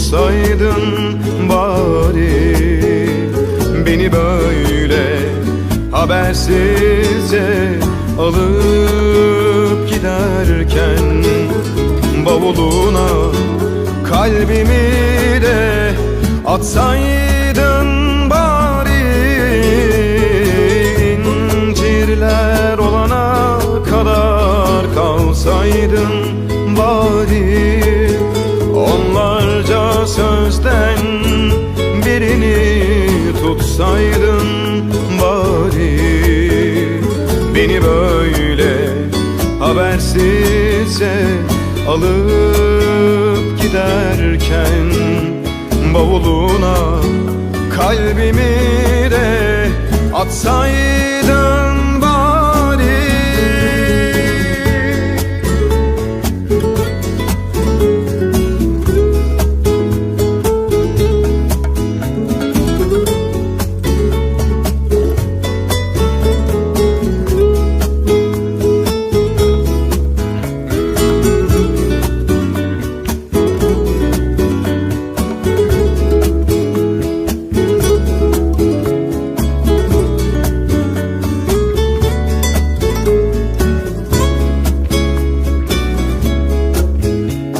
tutsaydın bari. Beni böyle habersizce alıp giderken Bavuluna kalbimi de atsaydın tutsaydın bari. Beni böyle habersizce alıp giderken Bavuluna kalbimi de atsaydın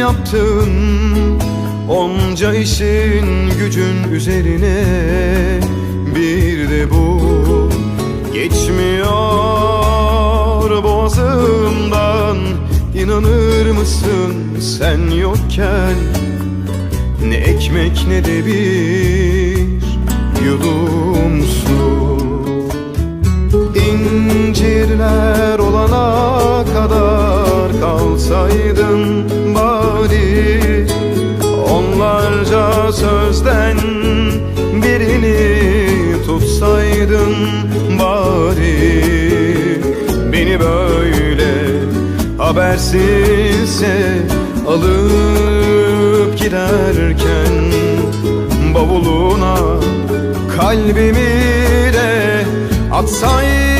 yaptığın Onca işin gücün üzerine Bir de bu. Geçmiyor boğazımdan. İnanır mısın sen yokken? Ne ekmek ne de bir yudum su. İncirler olana kadar kalsaydın bari Sözden birini tutsaydın bari. Beni böyle habersizce alıp giderken Bavuluna kalbimi de atsaydın